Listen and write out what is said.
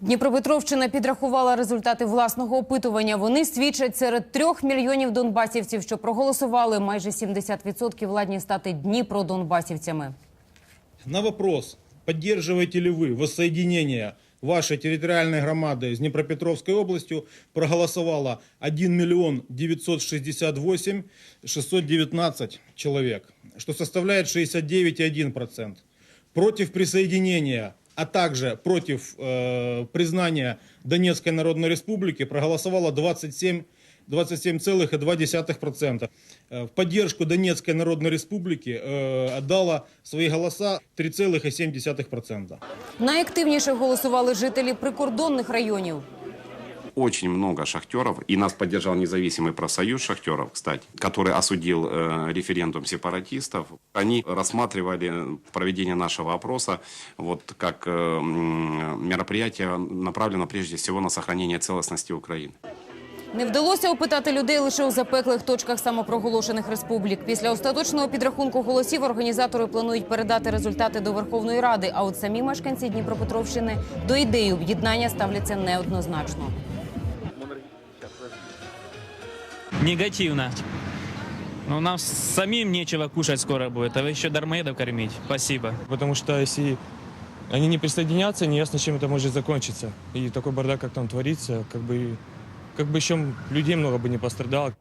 Дніпропетровщина підрахувала результати власного опитування. Вони свідчать серед трьох мільйонів донбасівців, що проголосували майже 70% ладні стати дніпро-донбасівцями. На вопрос, поддерживаете ли вы воссоединение вашей территориальной громады с Днепропетровской областью, проголосовало 1 миллион 968 619 человек, что составляет 69,1%. Против присоединения, а также против э, признания Донецкой Народной Республики проголосовало 27 27,2%. Э, В поддержку Донецкой Народной Республики э, отдало свои голоса 3,7%. Найактивніше голосували жителі прикордонних районів. очень много шахтеров, и нас поддержал независимый профсоюз шахтеров, кстати, который осудил э, референдум сепаратистов. Они рассматривали проведение нашего опроса вот, как э, м, мероприятие направлено прежде всего на сохранение целостности Украины. Не вдалося опитати людей лише у запеклих точках самопроголошених республік. Після остаточного підрахунку голосів організатори планують передати результати до Верховної Ради. А от самі мешканці Дніпропетровщини до ідеї об'єднання ставляться неоднозначно. Негативно. Ну, нам самим нечего кушать скоро будет, а вы еще дармоедов кормить. Спасибо. Потому что если они не присоединятся, неясно, чем это может закончиться. И такой бардак, как там творится, как бы, как бы еще людей много бы не пострадало.